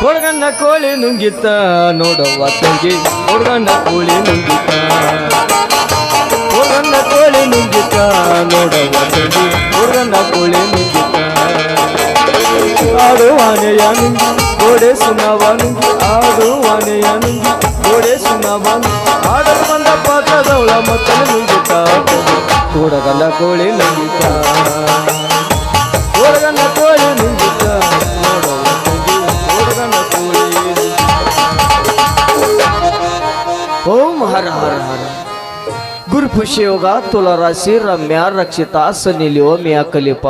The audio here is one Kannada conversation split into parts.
ಕೊಡಗನ್ನ ಕೋಳಿ ನುಂಗಿತ್ತ ನೋಡವ್ವ ತಂಗಿ. ಕೊಡಗನ್ನ ಕೋಳಿ ನುಂಗಿತ್ತ. ಕೊಡಗನ್ನ ಕೋಳಿ ನುಂಗಿತ್ತ ನೋಡವ್ವ ತಂಗಿ. ಕೊಡಗನ್ನ ಕೋಳಿ ನುಂಗಿತ್ತ. ಆಡುವಾನೆಯ ನುಂಗಿ, ಗೋಡೆ ಸುಣ್ಣವ ನುಂಗಿ. ಆಡುವಾನೆಯ ನುಂಗಿ, ಗೋಡೆ ಸುಣ್ಣವ ಆಡ ಬಂದ ಪಾತ್ರದವಳ ಮಕ್ಕಳು ನುಂಗಿತ ಕೊಡಗನ್ನ ಕೋಳಿ ನುಂಗಿತ್ತ. ಗುರು ಖುಷಿ ಯೋಗ ತುಲಾರಾಶಿ ರಮ್ಯ, ರಕ್ಷಿತ, ಸನಿಲಿಯೋ ಓಮಿಯ ಕಲಿಪ.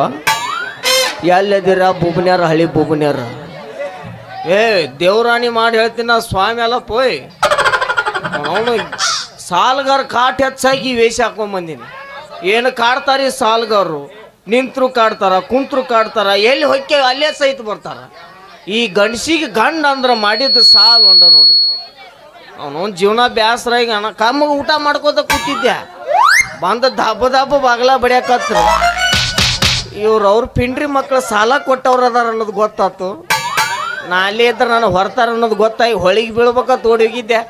ಎಲ್ಲದಿರ ಬುಬ್ನ್ಯಾರ, ಹಳಿ ಬುಬ್ನ್ಯಾರ? ಏ, ದೇವರಾಣಿ ಮಾಡಿ ಹೇಳ್ತೀನಿ ನಾ ಸ್ವಾಮಿ ಅಲ್ಲ ಪೋಯ್. ಅವನು ಸಾಲ್ಗಾರ ಕಾಟ್ ಹೆಚ್ಚಾಗಿ ವೇಷ ಹಾಕೊಂಬಂದಿನಿ ಏನು ಕಾಡ್ತಾರಿ ಸಾಲ್ಗಾರರು? ನಿಂತರು ಕಾಡ್ತಾರ, ಕುಂತರು ಕಾಡ್ತಾರ, ಎಲ್ಲಿ ಹೊಕ್ಕೆ ಅಲ್ಲೇ ಸಹಿತ ಬರ್ತಾರ. ಈ ಗಂಡಸಿಗೆ ಗಂಡ ಅಂದ್ರೆ ಮಾಡಿದ ಸಾಲ್ ಉಂಡ ನೋಡ್ರಿ. ಅವನು ಜೀವನ ಬ್ಯಾಸರ ಈಗ ಕಮ್ಮಗೆ ಊಟ ಮಾಡ್ಕೋತ ಕೂತಿದ್ದೆ ಬಂದ ದಬ್ಬ ದಾಬ ಬಾಗ್ಲ ಬಡಿಯಾಕತ್ತ ಇವ್ರು ಅವ್ರ ಪಿಂಡ್ರಿ ಮಕ್ಳು ಸಾಲ ಕೊಟ್ಟವ್ರು ಅದಾರ ಅನ್ನೋದು ಗೊತ್ತಾತು. ನಾ ಅಲ್ಲಿ ಇದ್ರೆ ನಾನು ಹೊರತಾರ ಅನ್ನೋದು ಗೊತ್ತಾಗಿ ಹೊಳಿಗೆ ಬೀಳ್ಬೇಕಂತ ಓಡಿ ಹೋಗಿದ್ದೆ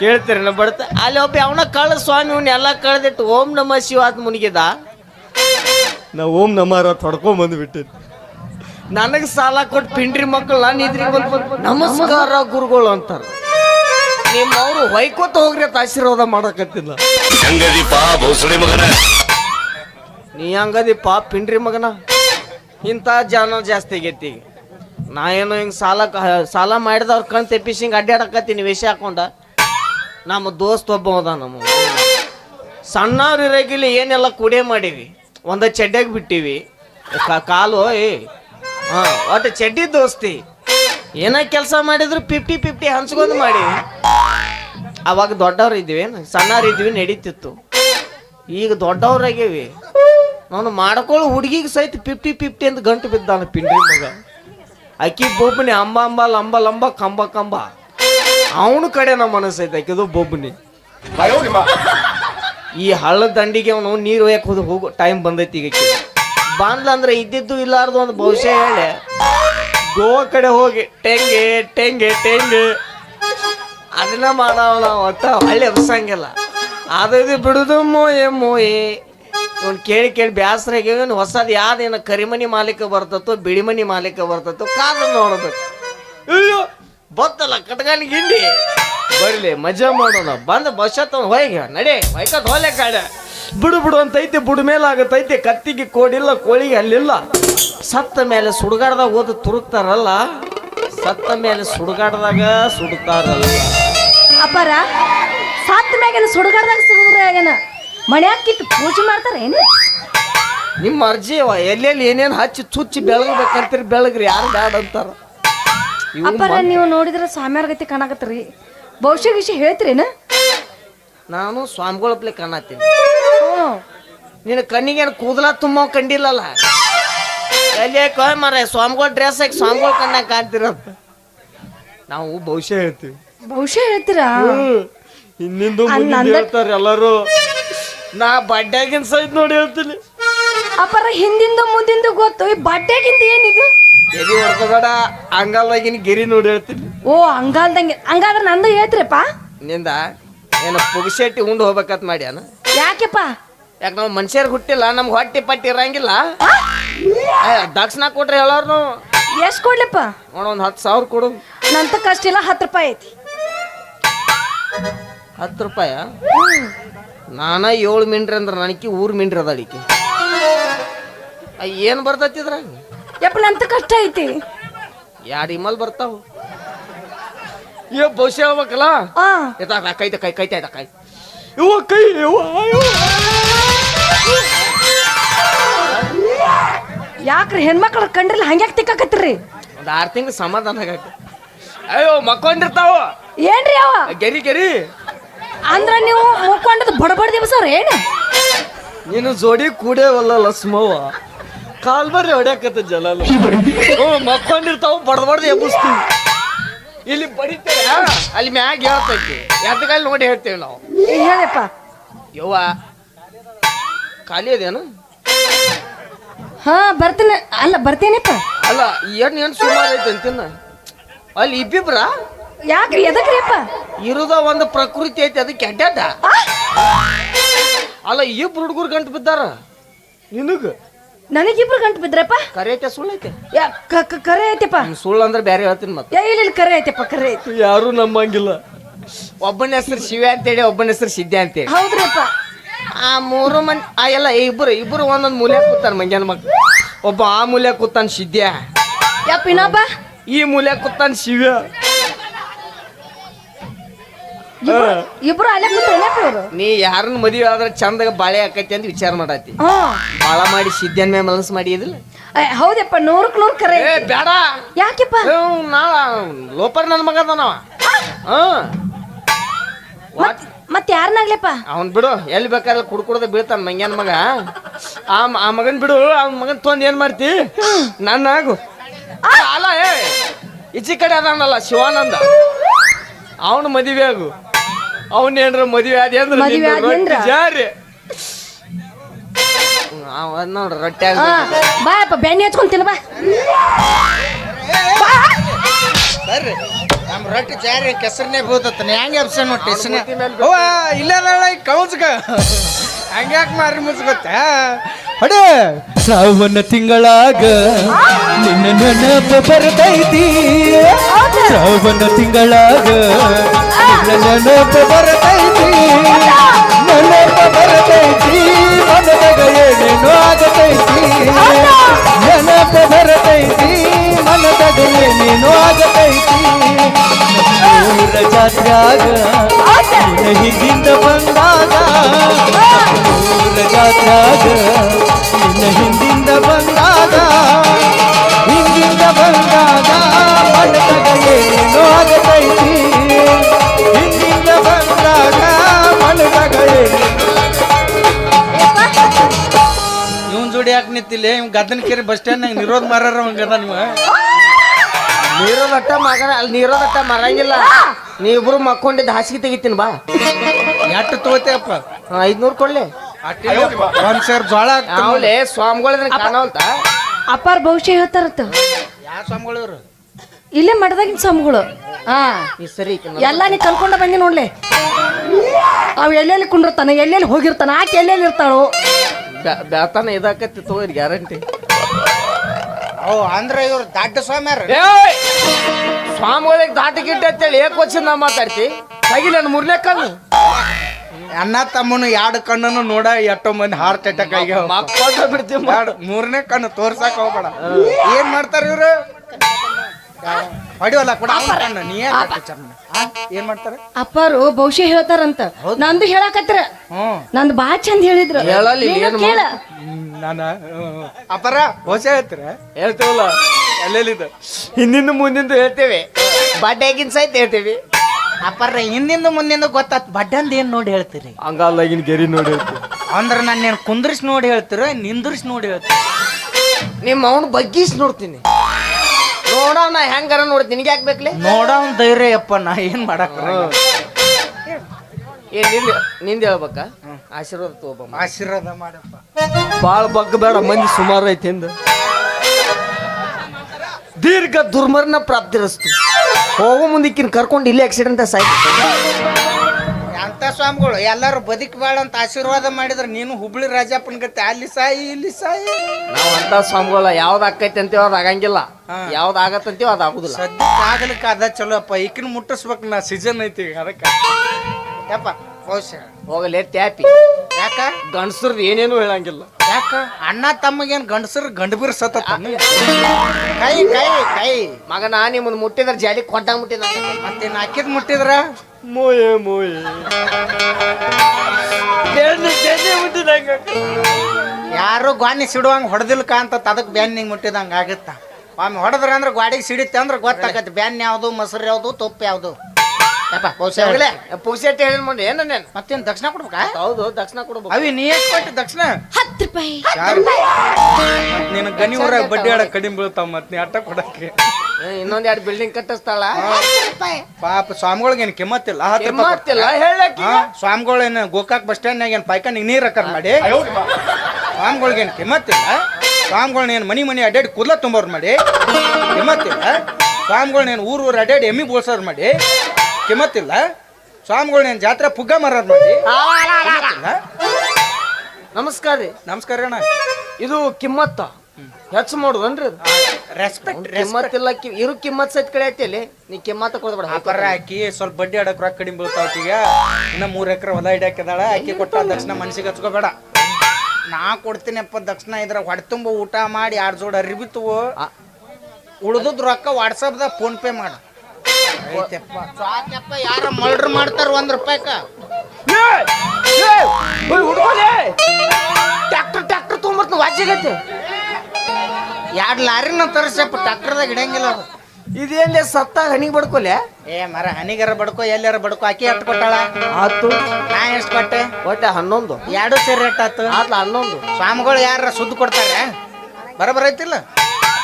ಕೇಳ್ತೀರಿ ನಾ ಬಡತ. ಅಲ್ಲಿ ಒಬ್ಬ ಅವನ ಕಳ್ಳ ಸ್ವಾಮಿ ಇವ್ನ ಎಲ್ಲ ಕಳ್ದಿಟ್ಟು ಓಂ ನಮ ಶಿವ ಮುನಿಗಿದ. ನಾ ಓಂ ನಮ ತೊಡ್ಕೊಂಡ್ ಬಂದ್ಬಿಟ್ಟಿದ್ದೆ ನನಗೆ ಸಾಲ ಕೊಟ್ಟು ಪಿಂಡ್ರಿ ಮಕ್ಕಳು ನಾನು ಇದ್ರಿಗೆ ಬಂದು ನಮಸ್ಕಾರ ಗುರುಗಳು ಅಂತಾರೆ. ನಿಮ್ಮವರು ಹೊಯ್ಕೋತ ಹೋಗ್ರಿ ಅಂತ ಆಶೀರ್ವಾದ ಮಾಡಕತ್ತಿಲ್ಲ. ಹೆಂಗದಿಪ್ಪ ಭೋಸಡಿ ಮಗನ. ನೀ ಹಂಗದಿಪ್ಪ ಪಿಂಡ್ರಿ ಮಗನ. ಇಂಥ ಜನ ಜಾಸ್ತಿ ಆಗೈತಿ. ನಾ ಏನು ಹಿಂಗೆ ಸಾಲ ಸಾಲ ಮಾಡಿದವ್ರ ಕಣ್ ತೆಪ್ಪಿಸಿ ಹಿಂಗೆ ಅಡ್ಡಾಡಕತ್ತೀನಿ ವಿಷಯ ಹಾಕೊಂಡ. ನಮ್ಮ ದೋಸ್ತ್ ಒಬ್ಬ ಹೋದ ನಮ್ಮ ಸಣ್ಣವ್ರ ಇರಾಗಿಲ್ಲಿ ಏನೆಲ್ಲ ಕುಡಿಯ ಮಾಡೀವಿ. ಒಂದ ಚಡ್ಡಾಗಿ ಬಿಟ್ಟಿವಿ. ಕಾಲು, ಏ, ಹಾಂ, ಒಟ್ಟು ಚಡ್ಡಿ ದೋಸ್ತಿ. ಏನ ಕೆಲಸ ಮಾಡಿದ್ರು ಫಿಫ್ಟಿ ಫಿಫ್ಟಿ ಹಂಚ್ಕೊಂಡು ಮಾಡೀವಿ. ಅವಾಗ ದೊಡ್ಡವ್ರು ಇದ್ವಿ ಸಣ್ಣವ್ರು ಇದ್ವಿ, ನಡೀತಿತ್ತು. ಈಗ ದೊಡ್ಡವ್ರಾಗೇವಿ ನಾನು ಮಾಡ್ಕೊಳ್ಳೋ ಹುಡುಗಿಗೆ ಸಹಿತ ಫಿಫ್ಟಿ ಫಿಫ್ಟಿ ಅಂತ ಗಂಟು ಬಿದ್ದಾನ ಪಿಂಡ್ರಿ ಮಗ. ಅಕ್ಕಿ ಬೊಬ್ಬನಿ, ಅಂಬ ಅಂಬ, ಲಂಬ ಲಂಬ, ಕಂಬ ಕಂಬ. ಅವನ ಕಡೆ ನಮ್ಮ ಮನಸ್ಸೈತೆ ಆಕಿದು ಬೊಬ್ಬನಿ. ಈ ಹಳ್ಳ ದಂಡಿಗೆ ಅವನು ನೀರು ಒಯ್ಯಕ್ಕೆ ಹೋದ ಹೋಗೋ ಟೈಮ್ ಬಂದೈತಿ ಈಗ ಬಂದ್ಲ ಅಂದ್ರೆ ಇದ್ದಿದ್ದು ಇಲ್ಲಾರ್ದು ಒಂದು ಬಹುಶಃ ಹೇಳಿ. ಗೋವಾ ಕಡೆ ಹೋಗಿ, ಟೆಂಗೆ ಟೆಂಗೆ ಟೆಂಗೆ. ಅದನ್ನ ಮಾಡವ ನಾವು ಒಟ್ಟ ಹಳ್ಳಿ ಎಬ್ಸಂಗಿಲ್ಲ ಅದು ಬಿಡುದು ಮೋಯೆ ಮೋಯೆ. ಇವ್ನು ಕೇಳಿ ಕೇಳಿ ಬ್ಯಾಸರ ಇವನು ಹೊಸದು ಯಾವ್ದೇನು ಕರಿಮನಿ ಮಾಲೀಕ ಬರ್ತತೋ ಬಿಳಿಮನಿ ಮಾಲೀಕ ಬರ್ತತೋ ಕಾದು ನೋಡ್ಬೇಕು ಅಯ್ಯೋ, ಬತ್ತಲ್ಲ ಕಟ್ಗಾನಿ ಹಿಂಡಿ ಬರ್ಲಿ, ಮಜಾ ಮಾಡೋಣ. ಬಂದ ಬಸ್ ಹೋಯ್ ನಡೆ ಹೊಯ್ಕತ್ ಹೋಲೆ ಕಾಡ. ಬಿಡು ಬಿಡು ಅಂತ ಐತಿ ಬುಡ ಮೇಲೆ ಆಗತೈತಿ. ಕತ್ತಿಗೆ ಕೋಡಿಲ್ಲ, ಕೋಳಿಗೆ ಅಲ್ಲಿಲ್ಲ. ಸತ್ತ ಮೇಲೆ ಸುಡುಗಾಡ್ದಾಗ ಓದು ತುರುಕ್ತಾರಲ್ಲ? ಸತ್ತ ಮೇಲೆ ಸುಡುಗಾಡ್ದಾಗ ಸುಡ್ತಾರಲ್ಲ ಅಪ್ಪಾರ ಸತ್ತ ಮ್ಯಾಗೇನ ಸುಡುಗಾಡ್ದಾಗ ಏನ? ಮನ್ಯಾಗ ಕಿತ್ತು ಪೂಜೆ ಮಾಡ್ತಾರೆ ಏನು? ನಿಮ್ಮ ಅರ್ಜಿ ಅವ ಎಲ್ಲೆಲ್ಲಿ ಏನೇನು ಹಚ್ಚಿ ಚುಚ್ಚಿ ಬೆಳಗ್ಬೇಕಂತೀರಿ ಬೆಳಗ್ರಿ ಯಾರು ಬ್ಯಾಡ ಅಂತಾರ. ಅಪ್ಪಾರ ಮನ್- ನೀವು ನೋಡಿದ್ರೆ ಸ್ವಾಮಿಯವ್ರ ಗತಿ ಕಾಣಕತ್ತೀರಿ. ಭವಿಷ್ಯ ವಿಷಯ ಹೇಳ್ತೀರೇನು ನಾನು ಸ್ವಾಮಿಗಳಪ್ಲೆ ಕಾಣತ್ತೀನಿ. ಹ್ಞೂ ನಿನ್ನ ಕಣ್ಣಿಗೇನು ಕೂದಲ ತುಂಬ ಕಂಡಿಲ್ಲಲ್ಲ? ಎಲ್ಲಿ ಕೋಯ್ ಮರ ಸ್ವಾಮಿಗಳ ಡ್ರೆಸ್ ಹಾಕಿ ಸ್ವಾಮಿಗಳ ಕಣ್ಣಾಗ ಕಾಣ್ತೀರ ನಾವು ಭವಿಷ್ಯ ಹೇಳ್ತೀವಿ. ಭವಿಷ್ಯ ಹೇಳ್ತೀರಾ? ಇನ್ನಿಂದು ಅಲ್ಲ, ಮುಂದೆ ಹೇಳ್ತಾರೆ ಎಲ್ಲರೂ. ನಾ ಬಡ್ಡ್ಯಾಗಿನ ಸಹಿತ ನೋಡಿ ಹೇಳ್ತೀನಿ. ಅಪ್ಪರ ಹಿಂದಿಂದ ಮುಂದಿಂದ ಗೊತ್ತು. ಈ ಬಡ್ಡೆಗಿಂತ ಏನಿದು? ಎದಿ ಹೊಡ್ಕೋಬೇಡ. ಅಂಗಾಲ್ದಾಗಿನ ಗಿರಿ ನೋಡಿ ಹೇಳ್ತೀನಿ. ಓ ಅಂಗಾಲ್ದಂಗೆ. ಹಂಗಾದ್ರೆ ನಂದು ಹೇಳ್ತೀರಪ್ಪ? ನಿಂದ ಏನು ಪುಗ್ಸೆಟ್ಟಿ ಉಂಡು ಹೋಗ್ಬೇಕಂತ ಮಾಡ್ಯಾನ? ಯಾಕೆಪ್ಪ? ಯಾಕೆ ನಾವು ಮನುಷ್ಯರಿಗೆ ಹುಟ್ಟಿಲ್ಲ ನಮ್ಗೆ ಹೊಟ್ಟಿ ಪಟ್ಟಿ ಇರಂಗಿಲ್ಲ? ದಕ್ಷಿಣ ಕೊಟ್ರೆ ಹೇಳೋರು ಎಷ್ಟು ಕೊಡ್ಲಪ್ಪ? ನೋಡ ಒಂದು ಹತ್ತು ಸಾವಿರ ಕೊಡು. ನಂತ ಕಷ್ಟ ಇಲ್ಲ ಹತ್ತು ರೂಪಾಯಿ ಐತಿ. ಹತ್ತು ರೂಪಾಯ? ನಾನ ಏಳು ಮಿಂಡ್ರಿ ಅಂದ್ರೆ ನನಗೆ ಊರು ಮಿಂಡ್ರಿ ಅದ ಅಡಿಕೆ. ಏನು ಬರ್ತೈತಿ ಇದ್ರಾಗ? ಯಪ್ಪ ನಂತ ಕಷ್ಟ ಐತಿ. ಯಾರು ಇಮಲ್ ಬರ್ತಾವ? ಏ ಬಹುಶಃ ಹೇಳ್ಬೇಕಲ್ಲ? ಆ. ಎತ್ತ ಕೈತೆ ಕೈ ಕೈತ ಇದ ಕೈ ಇವ ಕೈ. ಇವ. ಯಾಕ್ರಿ ಹೆಣ್ಮಕ್ಳ ಕಂಡ್ರಿಲ್ಲ ಹಂಗ್ಯಾಕ್ ತಿಕ್ಕಾಕತ್ರಿ ಒಂದು ಆರು ತಿಂಗಳು ಸಮಾಧಾನ ಆಗತ್ತೆ ಅಯ್ಯೋ ಮಕ್ಕೊಂಡಿರ್ತಾವ ಏನ್ರಿ ಅವ? ಗೆರಿ ಗೆರಿ. ಅಂದ್ರ ನೀವು ಮುಕ್ಕೊಂಡದ್ ಬಡಬಡ ದಿವಸ ಏನು? ನೀನು ಜೋಡಿ ಕೂಡೇವಲ್ಲ ಲಸ್ಮವ್ವ ಕಾಲ್ ಬರ್ರಿ ಹೊಡ್ಯಾಕತ್ತ ಜಲ ಹ್ಞೂ ಮಕ್ಕೊಂಡಿರ್ತಾವ ಬಡ್ದ ಬಡ್ದು ಎಬ್ಬಿಸ್ತೀವಿ. ಇಲ್ಲಿ ಬಡಿತೇವೆ ಅಲ್ಲಿ ಮ್ಯಾಗ ಹೇಳ್ತೈತಿ. ಎದ್ಗಾಲ್ ನೋಡಿ ಹೇಳ್ತೇವೆ ನಾವು. ಹೇಳಪ್ಪ. ಯವ್ವ ಖಾಲಿ ಅದೇನು? ಹಾ ಬರ್ತೀನಿ. ಅಲ್ಲ ಬರ್ತೀನಿಪ್ಪ. ಅಲ್ಲ ಏನ್ ಏನ್ ಸುಮಾರು ಐತೆ ಅಂತಿನ ಅಲ್ಲಿ ಇಬ್ಬಿಬ್ರ? ಯಾಕ್ರಿ? ಎದಕ್ರಿ ಅಪ್ಪ? ಇರುದ ಒಂದು ಪ್ರಕೃತಿ ಐತಿ ಅದು ಅಡ್ಡಾಡ ಅಲ್ಲ ಇಬ್ರು ಹುಡುಗರು ಗಂಟು ಬಿದ್ದಾರ? ನಿನಗ? ನನಗಿಬ್ರು ಗಂಟು ಬಿದ್ರಪ್ಪ? ಕರೆ ಐತೆ ಸುಳ್ಳು ಐತೆ? ಯಾ ಕ- ಕ- ಕರೆ ಐತೆಪ್ಪ? ಸುಳ್ಳು ಅಂದ್ರೆ ಬೇರೆ ಹೇಳ್ತೀನಿ ಮತ್ತೆ. ಏ ಇಲ್ಲ ಇಲ್ಲ, ಕರೆ ಐತೆಪ್ಪ ಕರೆ ಐತಿ. ಯಾರು ನಂಬಂಗಿಲ್ಲ ಒಬ್ಬನ ಹೆಸರು ಶಿವ ಅಂತೇಳಿ ಒಬ್ಬನ ಹೆಸರು ಸಿದ್ಧ ಅಂತೇಳಿ. ಹೌದ್ರಪ್ಪ. ಆ ಮೂರು ಮಂದಿ ಆ ಎಲ್ಲ ಇಬ್ಬರು ಇಬ್ರು ಒಂದೊಂದು ಮೂಲೆ ಕೂತಾನ ಮಂಗ್ಯಾನ ಮಗ. ಒಬ್ಬ ಆ ಮೂಲೆ ಕೂತಾನ ಸಿದ್ಧ. ಯಪ್ಪ ಇನ್ನೊಬ್ಬ? ಈ ಮೂಲೆ ಕೂತಾನ ಶಿವ. ಇಬ್ರು ಇಬ್ರು ಅಲ್ಲೇ ಕೂತ್ರೇನಪ್ಪ ಇವ್ರು ನೀ ಯಾರನ್ನ ಮದುವೆ ಆದ್ರೆ ಚಂದ ಬಾಳೆ ಆಕೈತಿ ಅಂತ ವಿಚಾರ ಮಾಡಾತಿ. ಬಾಳ ಮಾಡಿ ಸಿದ್ಧನ್ ಮೇಲೆ ಮನಸ್ಸು ಮಾಡಿ ಇದಿಲ್ಲ. ಹೌದಪ್ಪ ನೂರಕ್ ನೂರ್ ಕರೆ. ಏ ಬೇಡ. ಯಾಕೆಪ್ಪ? ನಾ ಲೋಪರ್ ನನ್ನ ಮಗ ಅದಾನವ ಹಾ. ಮತ್ ಮತ್ ಯಾರನ್ನಾಗ್ಲಪ್ಪ ಅವನ್ ಬಿಡು ಎಲ್ಲಿ ಬೇಕಾದ್ರೆ ಕುಡ್ಕುಡ್ದ ಬೀಳ್ತಾನ ಮಂಗ್ಯಾನ ಮಗ. ಆ ಮ- ಆ ಮಗನ್ ಬಿಡು ಅವ್ನ ಮಗನ್ ತೊಂದ್ ಏನ್ ಮಾಡ್ತಿ? ನನ್ನ ಆಗು. ಅಲ್ಲ ಏ ಈಚಿ ಕಡೆ ಅದಾನಲ್ಲ ಶಿವಾನಂದ. ಅವನು ಮದುವೆ ಆಗು. ಅವನ್ ಏನ್ರ ಮದುವೆ ಆದಿ ಅಂದ್ರೆ ಮದ್ವೆ ಆದ್ಯಂದ್ರ? ಜಾರಿ. ನೋಡ್ರಿ ರೊಟ್ಟಿ ಬಾಯಪ್ಪ ಬೆಣ್ಣೆ ಹಚ್ಕೊಂತೀನಿ ಬಾ. ಬರ್ರಿ. ನಮ್ಮ ರೊಟ್ಟಿ ಜಾರಿ ಕೆಸರನ್ನೇ ಬೀಳ್ತತ್ತ ಹೆಂಗೆ ಅಪ್ಸನ್ ನೋಡಿ ಹೆಸನ ಅವ್ವ ಇಲ್ಲದಳ ಕೌನ್ಸ್ಗ. ಹಂಗ್ಯಾಕ್ ಮಾರಿ ಮುಚ್ಕೊತ್ತ ಹೊಡೆ. ಸಾವನ್ನ ತಿಂಗಳಾಗ ನಿನ್ನ ನೆನಪ ಬರ್ತೈತಿ. ಶ್ರಾವಣ ತಿಂಗಳಾಗ ನೆನಪ ಬರ್ತೈತಿ ನೆನಪ ಬರ್ತೈತಿ, ಮನದಾಗ ಏನೇನೋ ಆಗತೈತಿ. ನೆನಪ ಬರತೈತಿ, ಮನದಾಗ ಏನೇನೋ ಆಗತೈತಿ. ಊರ ಜಾತ್ರಾಗ ಹಿಂದಿಂದ ಬಂದಾಗ, ಊರ ಜಾತ್ರಾಗ ನಿನ್ನ ಹಿಂದಿಂದ ಬಂದಾಗ ಹಿಂದಿಂದ ಬಂದಾಗ ಇವನ್ ಜೋಡಿ ಯಾಕೆ ನಿಂತಿಲ್ಲ? ಇವ್ ಗದ್ದನ ಕೆರೆ ಬಸ್ ಸ್ಟ್ಯಾಂಡ್ ನಾಗ ನಿರೋಧ ಮಾರಾರ ಹಂಗದ ನೀವು ನೀರೋದಟ್ಟ ಮಗನ ಅಲ್ಲಿ ನೀರೋದಟ್ಟ ಮರಂಗಿಲ್ಲ ನೀವಿಬ್ರು ಮಕ್ಕೊಂಡಿದ್ದ ಹಾಸಿಗೆ ತೆಗಿತೀನಿ ಬಾ. ಎಟ್ಟು ತಗೋತೇಪ್ಪ ಐದ್ನೂರು ಕೊಡ್ಲಿ. ಒಂದ್ ಸೇರ್ ಜೋಳ ಆಮೇಲೆ ಸ್ವಾಮಿಗಳ ಕಾಣವಲ್ತ ಅಪ್ಪಾರ ಭವಿಷ್ಯ ಹೇಳ್ತಾರತ್ತ ಯಾವ ಸ್ವಾಮಿಗಳು ಇವ್ರು? ಇಲ್ಲೇ ಮಠದಾಗಿನ ಸ್ವಾಮಿಗಳು. ಹಾ ಈ ಸರಿ ಎಲ್ಲ ನೀ ಕಲ್ಕೊಂಡ ಬಂದಿ ನೋಡ್ಲಿ. ಅವ್ ಎಲ್ಲೆಲ್ಲಿ ಕುಂಡಿರ್ತಾನ ಎಲ್ಲೆಲ್ಲಿ ಹೋಗಿರ್ತಾನೆ ಆಕೆ ಎಲ್ಲೆಲ್ಲಿ ಇರ್ತಾಳು. ಬ್ಯಾತಾನ ಇದಾಕತ್ತಿ ತಗೋರಿ ಗ್ಯಾರಂಟಿ. ಓ ಅಂದ್ರೆ ಇವ್ರು ದಡ್ಡ ಸ್ವಾಮ್ಯಾರ ಸ್ವಾಮಿಗಳಿಗೆ ದಾಟಿ ಗಿಟ್ಟ ಅಂತೇಳಿ ಏಕ್ ವಚನ ನಾ ಮಾತಾಡ್ತಿ? ತಗಿಲ್ಲ ನನ್ನ ಮೂರನೇ ಕಣ್ಣು. ಅಣ್ಣ ತಮ್ಮನು ಎರಡು ಕಣ್ಣನ್ನು ನೋಡ ಎಷ್ಟೋ ಮಂದಿ ಹಾರ್ಟ್ ಅಟ್ಯಾಕ್ ಆಗ್ಯಾವ ಬಿಡ್ತೀವಿ ಮೂರನೇ ಕಣ್ಣು ತೋರ್ಸಕ್ ಹೋಗ್ಬೇಡ. ಏನ್ ಮಾಡ್ತಾರ ಇವ್ರು? ಹೊಡಿವಲ್ಲ ಕೂಡ ನೀ ಏನ್ ಮಾಡ್ತಾರೆ ಆ? ಏನ್ ಮಾಡ್ತಾರ? ಅಪ್ಪಾರು ಬಹುಶಃ ಹೇಳ್ತಾರಂತ. ನಂದು ಹೇಳಕತ್ರ ನಂದು ಬಾ ಚಂದ ಹೇಳಿದ್ರು. ಅಪ್ಪಾರ ಬಹುಶಃ ಹೇಳ್ತಾರ ಕೇಳ. ನಾನ? ಹೇಳ್ತೇವಲ್ಲ. ಎಲ್ಲೆಲ್ಲಿದ್ದ ಹಿಂದಿಂದ ಮುಂದಿಂದ ಹೇಳ್ತೇವೆ. ಬಡ್ಡೆಗಿನ ಸಹಿತ ಹೇಳ್ತೇವಿ. ಅಪ್ಪಾರ ಹಿಂದಿಂದ ಮುಂದಿಂದ ಗೊತ್ತಾತ್. ಬಡ್ಡಂದ ಏನ್ ನೋಡಿ ಹೇಳ್ತೀರಿ? ಹಂಗಲ್ಲಾಗಿನ ಗೆರಿ ನೋಡಿ ಹೇಳ್ತೀವಿ. ಅಂದ್ರೆ ನಾನು ನೀನು ಕುಂದ್ರಿಸಿ ನೋಡಿ ಹೇಳ್ತೀರ ನಿಂದ್ರಿಸಿ ನೋಡಿ ಹೇಳ್ತೀನಿ ನಿಮ್ಮ ಅವನು ಬಗ್ಗಿಸ್ ನೋಡ್ತೀನಿ. ನೋಡ ನಾ ಹೆಂಗಾರ ನೋಡಿ ನಿನಗೆ ಯಾಕೆ ಬೇಕ್ಲೆ? ನೋಡೋನ್ ಧೈರ್ಯ ಅಪ್ಪ ನಾ ಏನ್ ಮಾಡಕ್ ಏ ನಿಂದ ನಿಂದ ಹೇಳ್ಬೇಕಾ? ಆಶೀರ್ವಾದ ತಗೋಬ ಆಶೀರ್ವಾದ ಮಾಡಪ್ಪ. ಬಾಳ ಬಗ್ಗ ಬೇಡ ಮಂದಿ ಸುಮಾರು ಐತಿ ಹಿಂದ ದೀರ್ಘ ದುರ್ಮರಣ ಪ್ರಾಪ್ತಿರಸ್ತು. ಹೋಗೋ ಮುಂದಿಕ್ಕಿನ ಕರ್ಕೊಂಡು ಇಲ್ಲಿ ಆಕ್ಸಿಡೆಂಟ್ ಸಾಯ್ತು. ಅಂತ ಸ್ವಾಮಿಗಳು ಎಲ್ಲರೂ ಬದುಕ್ ಬೇಡ ಅಂತ ಆಶೀರ್ವಾದ ಮಾಡಿದ್ರೆ ನೀನು ಹುಬ್ಳಿ ರಾಜಪ್ಪನ ಗತಿ ಅಲ್ಲಿ ಸಾಯಿ ಇಲ್ಲಿ ಸಾಯಿ. ನಾವು ಅಂತ ಸ್ವಾಮಿಗಳ ಯಾವ್ದು ಆಕೈತಿ ಅಂತೀವ ಅದು ಆಗಂಗಿಲ್ಲ. ಯಾವ್ದು ಆಗತ್ತಂತೀವ ಅದು ಆಗುದಿಲ್ಲ. ಸದ್ಯಕ್ಕೆ ಆಗ್ಲಿಕ್ಕೆ ಅದ ಚಲೋ ಅಪ್ಪ ಈಕಿನ ಮುಟ್ಟಿಸ್ಬೇಕು ನಾ ಸೀಸನ್ ಐತಿ ಈಗ ಅದಕ್ಕ. ಯಪ್ಪ ಬಹುಶಃ ಹೋಗಲೇ ಟ್ಯಾಪಿ ಯಾಕ? ಗಂಡಸ್ರದ್ದು ಏನೇನು ಹೇಳಂಗಿಲ್ಲ. ಯಾಕ? ಅಣ್ಣ ತಮ್ಮಗೇನ್ ಗಂಡಸರು ಗಂಡಬೀರ್ ಸತ್ತ ಕೈ ಕೈ ಕೈ. ಮಗನ ನಿಮ್ಮ ಮುಟ್ಟಿದ್ರೆ ಜಾಲಿ ಕೊಡ್ಡ ಮುಟ್ಟಿದ. ಮತ್ತೆ ಹಾಕಿದ್ ಮುಟ್ಟಿದ್ರ? ಮೋಯೆ ಮೋಯೆ. ಯಾರು ಗ್ವಾನಿ ಸಿಡುವಂಗ ಹೊಡೆದಿಲ್ಕ ಅಂತ ಅದಕ್ಕೆ ಬ್ಯಾನ್ ಹಿಂಗ್ ಮುಟ್ಟಿದಂಗ ಆಗತ್ತ. ಒಮ್ಮೆ ಹೊಡೆದ್ರ ಅಂದ್ರೆ ಗಾಡಿಗೆ ಸಿಡಿತ್ತೆ ಅಂದ್ರೆ ಗೊತ್ತಾಗತ್ತೆ. ಬ್ಯಾನ್ ಯಾವುದು ಮೊಸರು ಯಾವುದು ತುಪ್ಪ ಯಾವ್ದು. ಯಪ್ಪ ಬಹುಶಃ ಹೋಗಲೇ ಪುಕ್ಸೆಟ್ ಹೇಳಿ ಮಾಡಿ ಏನ ನೇನು ಮತ್ತೇನ್ ದಕ್ಷಿಣ ಕೊಡ್ಬೇಕಾ? ಹೌದು ದಕ್ಷಿಣ ಕೊಡ್ಬೇಕು. ಅವಿ ನೀ ಎಷ್ಟು ಕೊಟ್ಟು ದಕ್ಷಿಣ? ಹತ್ತು ರೂಪಾಯಿ. ಮತ್ ನಿನ್ ಗನಿ ಊರಾಗ ಬಡ್ಡಿ ಆಡ ಕಡಿಮೆ ಬೀಳ್ತಾವ ಮತ್ತೆ ನೀ ಅಟ್ಟ ಕೊಡಕ್ಕೆ. ಏ, ಇನ್ನೊಂದ್ ಎರಡು ಬಿಲ್ಡಿಂಗ್ ಕಟ್ಟಿಸ್ತಾಳ. ಪಾಪ ಸ್ವಾಮಿಗಳಿಗೆ ಏನು ಕೆಮ್ಮತ್ತಿಲ್ಲ ಮಾತಿಲ್ಲ ಹೇಳಕ್ಕೆ ಹಾ ಸ್ವಾಮಿಗಳೇನು ಗೋಕಾಕ್ ಬಸ್ ಸ್ಟ್ಯಾಂಡ್ನಾಗ ಏನು ಪೈಕಾನಿಗೆ ನೀರು ಹಾಕರ್ ಮಾಡಿ? ಸ್ವಾಮಿಗಳಿಗೆ ಏನು ಕೆಮ್ಮತ್ತಿಲ್ಲ ಸ್ವಾಮಿಗಳನ್ನ ಏನು ಮನಿ ಮನಿ ಅಡ್ಡಾಡಿ ಕೂದಲ ತುಂಬೋರು ಮಾಡಿ? ಕಿಮ್ಮತ್ತಿಲ್ಲ ಸ್ವಾಮಿಗಳನ್ನ ಏನು ಊರು ಊರು ಅಡ್ಡಾಡಿ ಎಮ್ಮಿ ಬೋಳ್ಸೋರ್ ಮಾಡಿ? ಕಿಮ್ಮತ್ತಿಲ್ಲ. ಸ್ವಾಮಿಗಳು ಏನು ಜಾತ್ರೆ ಪುಗ್ಗ ಮರದ್ ಮಾಡಿ. ಕಿಮ್ಮತ್ತಿಲ್ಲ? ನಮಸ್ಕಾರ ರೀ. ನಮಸ್ಕಾರ ಅಣ್ಣ. ಇದು ಕಿಮ್ಮತ್ತ. ಹೆಚ್ಚು ಮಾಡುದನ್ರಿ? ರೆಸ್ಪೆಕ್ಟ್ ಕಿಮ್ಮತ್ತಿಲ್ಲ ಕಿ ಇರು ಕಿಮ್ಮತ್ ಸತ್ ಕಡೆ ಐತಿಲಿ ನೀ ಕಿಮ್ಮತ್ತ ಕೊಡ್ಬೇಡ ಹಾಕರ ಹಾಕಿ ಸ್ವಲ್ಪ ಬಡ್ಡಿ ಆಡಕ್ ರೊಕ್ಕ ಕಡಿಮೆ ಬೀಳ್ತಾವ ಆಕಿಗೆ ಇನ್ನ ಮೂರ್ ಎಕರೆ ಹೊಲ ಹಿಡಿಯಾಕಿದಾಳ. ಹಾಕಿ ಕೊಟ್ಟ ದಕ್ಷಿಣ ಮನ್ಸಿಗೆ ಹಚ್ಕೋಬೇಡ. ನಾ ಕೊಡ್ತೀನಪ್ಪ ದಕ್ಷಿಣ ಇದ್ರ ತುಂಬ ಊಟ ಮಾಡಿ ಎರಡು ಜೋಡ ಅರಿಬಿತ್ತು ತಗೋ. ಉಳ್ದದ್ ರೊಕ್ಕ ವಾಟ್ಸಪ್ದಾಗ ಫೋನ್ ಪೇ ಮಾಡ. ಯಾರ ಮರ್ಡರ್ ಮಾಡ್ತಾರ ಒಂದ್ ರೂಪಾಯಿಕ? ಟ್ಯಾಕ್ಟರ್ ಟ್ಯಾಕ್ಟರ್ ತೊಗೊಂಬರ್ತ ವಾಜ್ಯಗೈತೆ ಎರಡು ಲಾರಿನ ತರಿಸಪ್ಪ ಟ್ಯಾಕ್ಟರ್ದಾಗ ಇಡಂಗಿಲ್ಲ ಅದು ಇದೇನ್ ಸತ್ತ ಹನಿಗೆ ಬಡ್ಕೊಲೆ? ಏ ಮರ ಹನಿಗಾರ ಬಡ್ಕೋ ಎಲ್ಲಾರ ಬಡ್ಕೋ ಅಕ್ಕಿ ಎಷ್ಟು ಕೊಟ್ಟಾಳ? ಹತ್ತು ನಾ ಎಷ್ಟು ಕೊಟ್ಟೆ? ಒಟ್ಟೆ ಹನ್ನೊಂದು. ಎರಡು ಸೇರಿ ರೇಟ್ ಆತು? ಆತ್ಲ ಹನ್ನೊಂದು. ಸ್ವಾಮಿಗಳು ಯಾರ ಸುದ್ದಿ ಕೊಡ್ತಾರೆ? ಬರಬರ ಐತಿಲ್ಲ?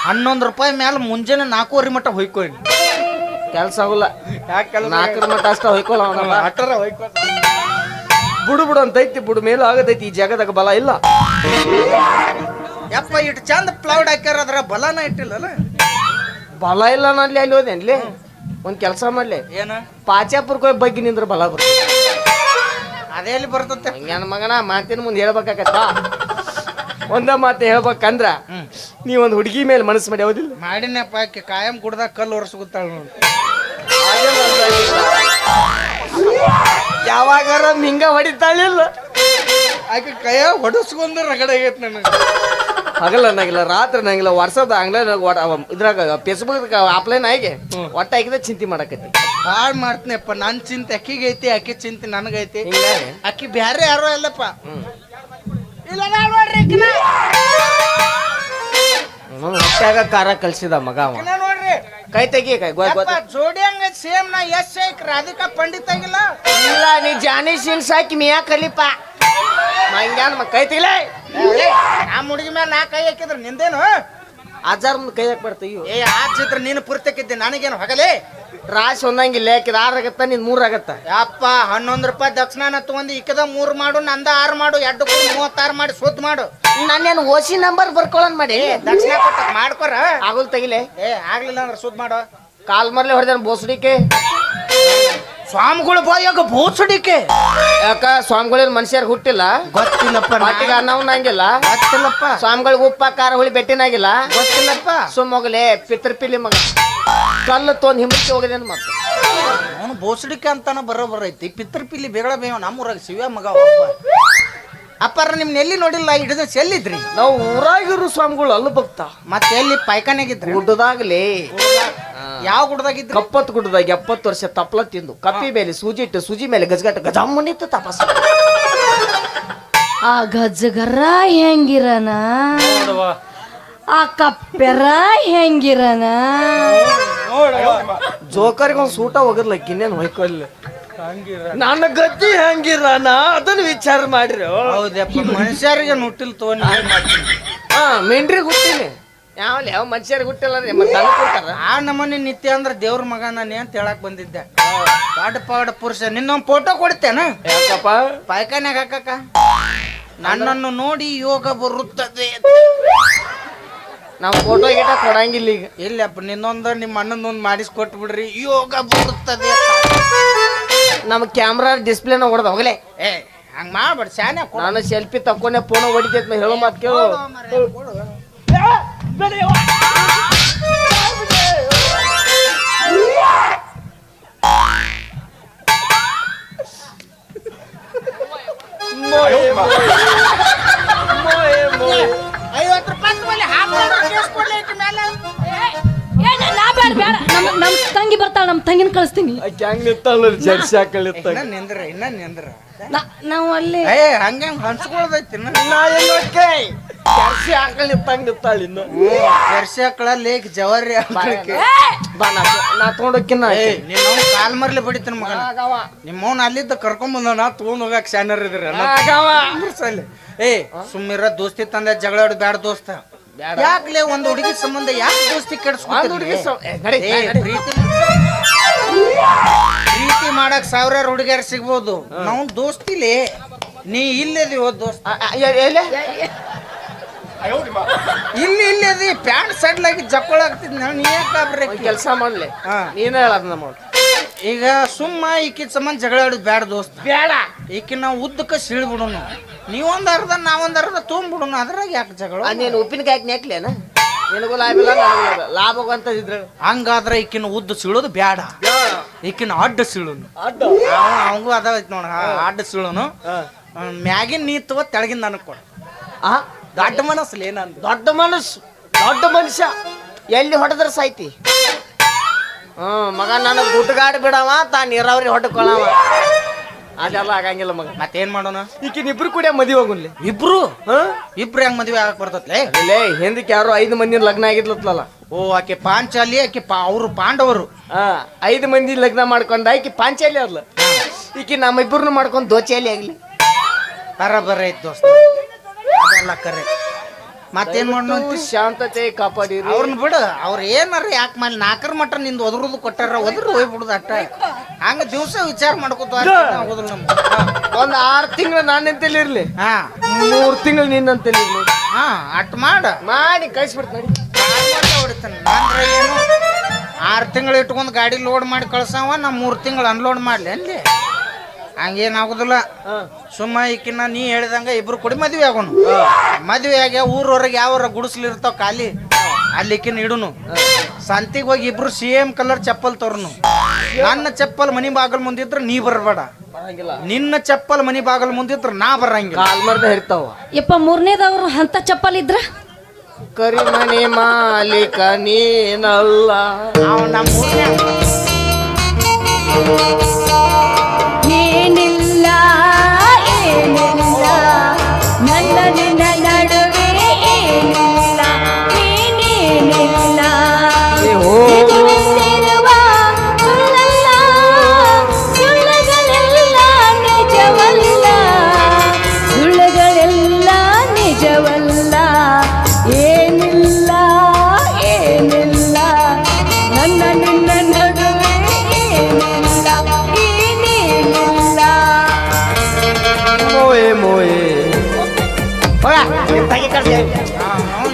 ಹನ್ನೊಂದು ರೂಪಾಯಿ ಮ್ಯಾಲ ಮುಂಜಾನೆ ನಾಲ್ಕೂವರೆ ಮಟ್ಟ ಹೊಯ್ಕೊಳ್ಳಿ ಕೆಲ್ಸ ಆಗುಲ್ಲ. ನಾಲ್ಕರ ಮಟ್ಟ ಅಷ್ಟ ಹೊಯ್ಕೊಳ ಅವನ ಅಟ್ಟರ ಹೊಯ್ಕೊ ಬುಡು ಬುಡು ಅಂತ ಐತಿ ಬುಡು ಮೇಲೂ ಆಗತೈತಿ ಈ ಜಾಗದಾಗ ಬಲ ಇಲ್ಲ. ಯಪ್ಪ ಇಟ್ಟು ಚಂದ ಪ್ಲೌಡ್ ಹಾಕ್ಯಾರ ಅದ್ರ ಬಲನ ಇಟ್ಟಿಲ್ಲಲ್ಲ? ಬಲ ಇಲ್ಲ ಅಲ್ಲಿ ಅಲ್ಲಿ ಹೋದೆನ್ಲಿ ಒಂದ್ ಕೆಲಸ ಮಾಡ್ಲಿ. ಏನ? ಪಾಚಾಪುರ್ಕ ಹೋಗಿ ಬಗ್ಗೆ ನಿಂದ್ರ ಬಲ ಬರ್ತದೆ ಅಲ್ಲಿ ಬರ್ತತೆ. ನನ್ನ ಮಗನ ಮಾತಿನ ಮುಂದೆ ಹೇಳ್ಬೇಕಾಗತ್ತ ಒಂದ ಮಾತು ಹೇಳ್ಬೇಕಂದ್ರ ನೀವೊಂದು ಹುಡುಗಿ ಮೇಲೆ ಮನಸ್ಸು ಮಾಡಿ ಹೌದಿಲ್ಲ ಮಾಡಿನಪ್ಪ ಆಕಿ ಕಾಯಂ ಕುಡ್ದಾಗ ಕಲ್ಲು ಒರೆಸ್ಕೊತಾಳ ನೋಡಿ. ಯಾವಾಗಾರ ಹಿಂಗ ಹೊಡಿತಾಳಿಲ್ಲ. ಆಕೆ ಕೈಯ ಹೊಡಿಸ್ಕೊಂಡು ರಗಡ ಆಗೈತೆ ನನಗೆ. ಹಗಲ ನಂಗಿಲ್ಲ ರಾತ್ರಿ ನಂಗಿಲ್ಲ ವರ್ಷದ ಆನ್ಲೈನ್ ಇದ್ರಾಗ ಫೇಸ್ಬುಕ್ ಆಫ್ಲೈನ್ ಆಗಿ ಒಟ್ಟ ಹಾಕಿದ್ರೆ ಚಿಂತೆ ಮಾಡಕತ್ತಿ. ಹಾಳು ಮಾಡ್ತೀನಪ್ಪ ನನ್ನ ಚಿಂತೆ ಅಕ್ಕಿಗೆ ಐತಿ ಅಕ್ಕಿ ಚಿಂತೆ ನನಗೈತಿ. ಅಕ್ಕಿ ಬ್ಯಾರೆ ಯಾರೋ ಅಲ್ಲಪ್ಪ ಹ್ಮ್, ಹೊಟ್ಯಾಗ ಖಾರ ಕಲ್ಸಿದ ಮಗ ಅವ. ಕೈ ತೆಗಿ ಕೈ ಗೊ- ಯಪ್ಪ, ಗೊತ್ತ ಜೋಡಿ ಹಂಗ ಸೇಮ್ ನಾ ಎಸ್ ಐಕ್ ರಾಧಿಕಾ ಪಂಡಿತ್ ಆಗಿಲ್ಲ? ಇಲ್ಲ ನೀ ಜಾನಿ ಸಿಂಗ್ ಸಾಕಿ ಮಿಯಾ ಕಲಿಪ. ಹಂಗ್ಯಾನ ಮ- ಕೈ ತೆಗಿಲೇ. ಆ ಹುಡುಗಿ ಮೇಲೆ ನಾ ಕೈ ಹಾಕಿದ್ರ ನಿಂದೇನು? ಮುಂದೆ ಕೈ ಹಾಕ್ಬಾರ್ತೀವಿ ಏ ಆ ಚಿತ್ರ ನೀನು ಪುರ್ತಕ್ಕಿದ್ದೆ ನನಗೇನು ಹೊಗಲೇ? ರಾಶಿ ಒಂದಂಗಿಲ್ಲ ಯಾಕಿದ ಆರ್ ಆಗತ್ತ ನಿನ್ ಮೂರ್ ಆಗತ್ತ? ಯಪ್ಪ ಹನ್ನೊಂದು ರೂಪಾಯಿ ದಕ್ಷಿಣ ತಗೊಂಡು ಇಕ್ಕದ ಮೂರು ಮಾಡು ನಂದ ಆರ್ ಮಾಡು ಎರಡು ಮೂವತ್ತಾರ್ ಮೂವತ್ತಾರು ಮಾಡಿ ಸುದ್ದ ಮಾಡು. ನಾನೇನು ಓಸಿ ನಂಬರ್ ಬರ್ಕೊಳನ್ ಮಾಡಿ? ದಕ್ಷಿಣ ಕೊಟ್ಟ ಮಾಡ್ಕೊರ? ಆಗುಲ್ ತೆಗಿಲೆ. ಏ ಆಗ್ಲಿಲ್ಲ ಅಂದ್ರೆ ಸುದ್ದ ಮಾಡು. ಕಾಲ್ ಮರ್ಲೆ ಹೊಡೆದ ಬೋಸಡಿಕೆ? ಸ್ವಾಮಿಗಳು ಬಾಯಾಗ ಬೋಸಡಿಕೆ ಯಾಕ ಸ್ವಾಮಿಗಳಿನ ಮನುಷ್ಯರ್ ಹುಟ್ಟಿಲ್ಲ? ಗೊತ್ತಿಲ್ಲಪ್ಪ ನಾಟಿಗ ಅನ್ನವನ್ನಂಗಿಲ್ಲ ಗೊತ್ತಿಲ್ಲಪ್ಪ. ಸ್ವಾಮಿಗಳಿಗೆ ಉಪ್ಪ ಕಾರ ಹುಳಿ ಬೆಟ್ಟಿನಾಗಿಲ್ಲ? ಗೊತ್ತಿಲ್ಲಪ್ಪ. ಸುಮ್ಮಗಲೇ ಪಿತೃಪಿಲಿ ಮಗ. ಕಲ್ಲು ತೊಂದ್ ಹಿಮಕ್ಕೆ ಹೋಗಿದೆ ಮತ್ತೆ ಅವನು ಬೋಸಡಿಕೆ ಅಂತಾನ ಬರೋಬರ್ ಐತಿ. ಪಿತೃಪಿಲಿ ಬೇಗಳ ಬೇವ ನಮ್ಮೂರಾಗ ಶಿವ ಮಗ ಒಬ್ಬ ಅಪ್ಪಾರ ನಿಮ್ನ ಎಲ್ಲಿ ನೋಡಿಲ್ಲ? ಹಿಡಿದ ಎಲ್ಲಿದ್ರಿ ನಾವು ಊರಾಗಿರು ಸ್ವಾಮಿಗಳು ಅಲ್ಲ ಭಕ್ತ ಮತ್ತೆ ಎಲ್ಲಿ? ಪೈಖಾನೆಗಿದ್ರಿ? ಗುಡ್ಡದಾಗ್ಲಿ. ಯಾವ ಗುಡ್ದಾಗಿದ್ರಿ ಕಪ್ಪತ್ ಗುಡ್ಡದಾಗ ಎಪ್ಪತ್ತು ವರ್ಷ ತಪ್ಪಲ ತಿಂದು ಕಪ್ಪಿ ಮೇಲೆ ಸೂಜಿ ಇಟ್ಟು ಸೂಜಿ ಮೇಲೆ ಗಜಗಟ್ಟ ಗಜಮ್ಮನಿತ್ತು ತಪಸ್ ಆ ಗಜ್ಗರ ಹೆಂಗಿರನ? ಆ ಕಪ್ಪೆರ ಹೆಂಗಿರನ? ಜೋಕರಿಗೆ ಒಂದು ಸೂಟ ಹೋಗಿರ್ಲ ಇನ್ನೇನು ಹೊಯ್ಕೊಲ್ಲ ನನ್ನ ಗದ್ದಿ ಹೆಂಗಿರನ? ಅದನ್ನ ವಿಚಾರ ಮಾಡ್ರಿ. ಹೌದಪ್ಪ ಮನುಷ್ಯರಿಗೆ ನುಟ್ಟಿಲ್ ತಗೊಂಡು ಹಾ ಮೆಂಡ್ರಿಗೆ ಹುಟ್ಟಿನಿ. ಯಾವ ಯಾವ ಮನುಷ್ಯರಿಗೆ ಹುಟ್ಟಿಲ್ಲ ರೀ ಮತ್ತೆ ನನಗ್ ಕೊಡ್ತಾರ? ಆ ನಮ್ಮನೆ ನಿತ್ಯ ಅಂದ್ರ ದೇವ್ರ ಮಗ ನಾನೇ ಅಂತ ಹೇಳಕ್ ಬಂದಿದ್ದೆ. ಪಾಡ ಪಾಡ ಪುರುಷ ನಿನ್ನೊಂದು ಫೋಟೋ ಕೊಡ್ತೇನ? ಯಾಕಪ್ಪ? ಪಾಯ್ಖಾನ್ಯಾಗ ಹಾಕಕ್ಕ. ನನ್ನನ್ನು ನೋಡಿ ಯೋಗ ಬರುತ್ತದೆ ನಾವು ಫೋಟೋ ಗೀಟ ಕೊಡಂಗಿಲ್ಲ ಈಗ. ಇಲ್ಲಪ್ಪ ನಿನ್ನೊಂದು ನಿಮ್ಮ ಅಣ್ಣನೊಂದ್ ಮಾಡಿಸ್ಕೊಟ್ಟು ಬಿಡ್ರಿ ಯೋಗ ಬರುತ್ತದೆ ನಮ್ಮ ಕ್ಯಾಮ್ರಾ ಡಿಸ್ಪ್ಲೇನ ಹೊಡೆದ ಹೋಗಲೇ. ಏ ಹಂಗ ಮಾಡ್ಬೇಡ ಶಾನೆ ನಾನು ಸೆಲ್ಫಿ ತಕ್ಕೊಂಡೆ ಫೋನ್ ಹೊಡಿತೈತ್ ಹೇಳೋ ಮಾತು ಕೇಳು. ಐವತ್ತು ರೂಪಾಯಿ ಮೇಲೆ ಕೊಡ್ಲಿ ಮೇಲೆ. ಏ, ನಾ- ನಾ ಬೇಡ ಬೇಡ. ನಮ್ ನಮ್ ತಂಗಿ ಬರ್ತಾಳ ನಮ್ಮ ತಂಗಿನ ಕಳಿಸ್ತೀನಿ. ಹ್ಯಾಂಗ ನಿಂತಾಳ ಜರ್ಸಿ ಹಾಕಳಿ ಇನ್ನ ನಿಂದ್ರ ಇನ್ನ ನಿಂದ್ರ. ನಾ- ನಾವು ಅಲ್ಲಿ ಏ ಹಂಗ ಹಂಚ್ಕೊಳ್ದೈತಿ ಜರ್ಸಿ ಹಾಕಲ್ ನಿಂತಂಗ ನಿಂತಾಳ ಇನ್ನು. ವರ್ಷ ಲೇಕ್ ಜವಾರಿ ಹಾಕ್ಲಿಕ್ಕೆ. ಬಾ ನಾ ನಾ ತೊಗೊಂಡೋಕಿನ್ನ ಏ ನಿನ್ನ ಕಾಲ್ ಮರ್ಲಿ ಬಡಿತಾನ ಮಗನ. ನಿಮ್ಮವ್ನ ಅಲ್ಲಿದ್ದ ಕರ್ಕೊಂಡ್ ಬಂದನ ತಗೊಂಡ್ ಹೋಗಕ್ ಶಾನರ್ ಇದ್ರ. ಏ ಸುಮ್ಮಿರ ದೋಸ್ತಿ ತಂದೆ ಜಗಳ ಆಡೋದು ಬ್ಯಾಡ ದೋಸ್ತ. ಯಾಕ್ಲೆ ಒಂದು ಹುಡುಗಿ ಸಂಬಂಧ ಯಾಕೆ ದೋಸ್ತಿ. ಪ್ರೀತಿ ಪ್ರೀತಿ ಮಾಡಕ್ ಸಾವಿರಾರು ಹುಡುಗಿಯರ್ ಸಿಗ್ಬೋದು. ನಾವು ದೋಸ್ತಿಲಿ. ನೀ ದೋಸ್ತ. ಆ, ಎ- ಎಲೆ? ಇಲ್ಲಿ ಇಲ್ಲಿ ಅದಿ ಪ್ಯಾಂಟ್ ಸಡ್ಲಾಗಿ ಜಕ್ಕೊಳಾಗ್ತಿದ್ ನೀ ಯಾಕೆ ಕೆಲಸ ಮಾಡ್ಲಿ. ಹಾ. ನೀನ ಹೇಳದ್ ನಮ್ಮ ಈಗ ಸುಮ್ಮ ಈಕಿದ ಸಂಬಂಧ ಜಗಳ ಆಡೋದು ಬ್ಯಾಡ ದೋಸ್ತ. ಬೇಡ ಈಕಿನ ನಾವು ಉದ್ದಕ್ಕೆ ಸೀಳ್ ಬಿಡೋಣ ನೀವೊಂದ್ ಅರ್ಧ ನಾವೊಂದ್ ಅರ್ಧ ತೊಗೊಂಡ್ಬಿಡೋನು ಅದ್ರಾಗ ಯಾಕೆ ಜಗಳ? ನೀನು ಉಪ್ಪಿನಕಾಯಿ ನೆಕ್ಲೇನ ನಿನಗೂ ಲಾಭ ಇಲ್ಲ ನನಗೂ ಲಾಭ ಇಲ್ಲ. ಲಾಭ ಅಂತ ಇದ್ರೆ ಹಂಗಾದ್ರೆ ಈಕಿನ ಉದ್ದ ಸೀಳೋದು ಬೇಡ ಈಕಿನ ಅಡ್ಡ ಸೀಳೋನು. ಅಡ್ಡ? ಅವಂಗೂ ಅದ ಐತ್ ನೋಡ ಅಡ್ಡ ಸೀಳೋನು. ಮ್ಯಾಗಿನ ನೀ ತಗೋ ತೆಳಗಿನ ನನಗೆ ಕೊಡು. ಆ? ದೊಡ್ಡ ಮನಸ್ಸಲ್ಲಿ ಏನ ದೊಡ್ಡ ಮನಸ್ಸು? ದೊಡ್ಡ ಮನುಷ್ಯ? ಎಲ್ಲಿ ಹೊಡೆದ್ರೆ ಸಾಯ್ತಿ? ಹ್ಮ್ ಮಗ ನನಗೆ ಗುಡ್ಗಾಡ್ ಬಿಡವ ತಾ ನೀರಾವರಿ ಹೊಡ್ಕೊಳವ. ಅದೆಲ್ಲ ಆಗಂಗಿಲ್ಲ ಮಗ. ಮತ್ತೇನ್ ಮಾಡೋಣ? ಈಕಿನ ಇಬ್ರು ಕೂಡ ಮದುವೆ ಹೋಗುನ್ಲಿ ಇಬ್ರು? ಹಾ? ಇಬ್ರು ಹೆಂಗ್ ಮದ್ವೆ ಆಗಕ್ ಬರ್ತತ್ಲೆ? ಇಲ್ಲೇ ಹಿಂದಕ್ಕೆ ಯಾರು ಐದು ಮಂದಿ ಲಗ್ನ ಆಗಿದ್ಲತ್ಲಲ್ಲ. ಓ ಆಕೆ ಪಾಂಚಾಲಿ ಆಕೆ ಪಾ ಅವರು ಪಾಂಡವರು. ಹಾ ಐದು ಮಂದಿ ಲಗ್ನ ಮಾಡ್ಕೊಂಡ ಆಕಿ ಪಾಂಚಾಲಿ ಅದ್ಲ ಈಕಿ ನಮ್ಮಿಬ್ಬರನ್ನ ಮಾಡ್ಕೊಂಡು ದೋಚಾಲಿ ಆಗ್ಲಿ. ಬರ ಐತ್ ದೋಸ್ತ. ಅದೆಲ್ಲ ಕರೆ. ಮತ್ತೇನ್ ಮಾಡೋಣ ಅಂತ? ಶಾಂತತೆ ಕಾಪಾಡಿರಿ. ಅವ್ರನ್ನ ಬಿಡು. ಅವ್ರ ಏನಾರ ಯಾಕೆ ಮಾಡಿ ನಾಲ್ಕರ ಮಟ್ಟ ನಿಂದು ಒದ್ರದು ಕೊಟ್ಟಾರ ಒದ್ರ ಹೋಗ್ಬಿಡುದು ಅಟ್ಟ. ಹಂಗ ದಿವಸ ವಿಚಾರ ಮಾಡ್ಕೋತ ಆಗೋದಿಲ್ಲ ನಮ್ಗೆ ಒಂದ್ ಆರ್ ತಿಂಗಳು ನಾನಂತಲ್ಲಿ ಇರ್ಲಿ. ಹಾ. ಮೂರ್ ತಿಂಗಳು ನಿನ್ನಂತಲ್ಲಿ ಇರ್ಲಿ. ಹಾ ಅಟ್ ಮಾಡ. ಮಾಡಿ ಕಳ್ಸಿಬಿಡ್ತ ಆರ್ ಹೊಡಿತಾನೆ. ಅಂದ್ರೆ ಏನು? ಆರು ತಿಂಗಳು ಇಟ್ಕೊಂಡು ಗಾಡಿ ಲೋಡ್ ಮಾಡಿ ಕಳ್ಸವ ನಾ ಮೂರು ತಿಂಗಳು ಅನ್ಲೋಡ್ ಮಾಡ್ಲಿ ಅಲ್ಲಿ ಹಂಗೇನಾಗುದಿಲ್ಲ ಸುಮ್ಮ ಈಕಿನ್ನ ನೀ ಹೇಳಿದಂಗ ಇಬ್ರು ಕೂಡಿ ಮದ್ವೆ ಆಗೋನು. ಮದ್ವೆ ಆಗ ಊರೊರಗೆ ಯಾವ ಗುಡಿಸ್ಲಿರ್ತಾವ ಖಾಲಿ. ಅಲ್ಲಿ ಈಕಿನ ಇಡುನು. ಸಂತಿಗೆ ಹೋಗಿ ಇಬ್ರು ಸೇಮ್ ಕಲರ್ ಚಪ್ಪಲ್ ತೋರ್ನು. ನನ್ನ ಚಪ್ಪಲ್ ಮನಿ ಬಾಗಲ್ ಮುಂದಿದ್ರ ನೀ ಬರಬೇಡ. ನಿನ್ನ ಚಪ್ಪಲ್ ಮನಿ ಬಾಗಲ್ ಮುಂದಿದ್ರ ನಾ ಬರಂಗಿಲ್ಲ. ಇರ್ತಾವ. ಯಪ್ಪ ಮೂರನೇದವ್ರು ಅಂತ ಚಪ್ಪಲ್ ಇದ್ರ? ಕರಿಮಣಿ ಮಾಲೀಕ ನೀನಲ್ಲ. ನಾವು ನಮ್ಮ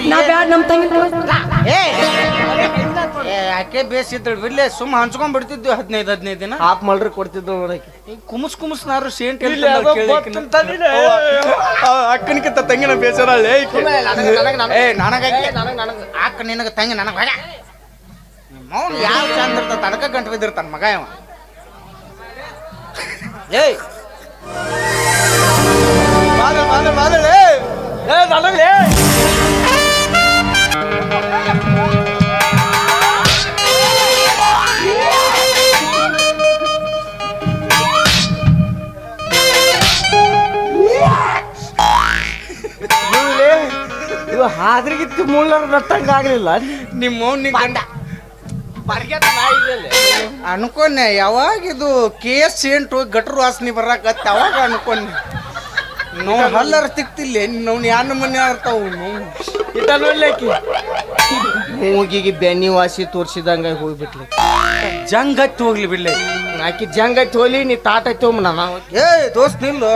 ನಾ ಬ್ಯಾಡ ನಮ್ಮ ತಂಗಿ ಏ. ಏ, ಯಾಕೆ ಬೇಸಿದ್ರು ಬಿಡ್ಲೆ ಸುಮ್ಮ ಹಂಚ್ಕೊಂಡ್ ಬಿಡ್ತಿದ್ವಿ ಹದಿನೈದು ಹದಿನೈದು ದಿನ. ಆಪ್ ಮಲ್ರಿ ಕೊಡ್ತಿದ್ರು ನೋಡಕ್ಕೆ ಕುಮಸ್ ಕುಮಸ್ ಕುಮಸ್ನಾರು ಸೇಂಟ್ ಅಕ್ಕನ ಅಕ್ಕನಿಗಿಂತ ತಂಗಿನ ಬೇಸರ ಏ ನನಗ ಅಕ್ಕ ನಿನಗ ತಂಗಿ ನನಗ ಮಗ. ಮೌನ್ ಯಾವ ಚಂದ ಇರ್ತಾನ ತನಕ ಗಂಟು ಬಿದ್ದಿರ್ತಾನ ಮಗ ಇವ. ಏಯ್. ಇದು ಹಾದ್ರಿಗಿತ್ತು ಮುಳ್ಳರ ನಟ್ಟಂಗ ಆಗ್ಲಿಲ್ಲ. ನಿಮ್ಮ ಇದೆಯಲ್ಲ. ಅನ್ಕೊಂಡೆ ಯಾವಾಗ ಇದು ಕೆ ಎಸ್ ಸೇಂಟು ಗಟ್ರು ವಾಸನೆ ಬರಕತ್ತ ಅವಾಗ ಅನ್ಕೊಂಡೆ. ನೋ ಹಲ್ಲರ್ ತಿಕ್ತಿಲ್ಲ ನಾವು ಯಾನ ಮನೆ ಆಡ್ತಾವು ಇಟ್ಟ ನೋಡ್ಲಿಕ್ಕೆ ಮೂಗಿಗೆ ಬೆನ್ನಿ ವಾಸಿ ತೋರಿಸಿದಂಗ ಹೋಗ್ಬಿಟ್ಲಿ. ಜಂಗ್ ಹತ್ತಿ ಹೋಗ್ಲಿ ಬಿಡ್ಲೆ. ಆಕಿ ಜಂಗ್ ಹತ್ತಿ ಹೋಲಿ ನೀ ತಾಟ ಹತ್ತಿ ಹೋಗ್ಬಿಡ ಏ ದೋಸ್ತ್ ನಿಲ್ಲು.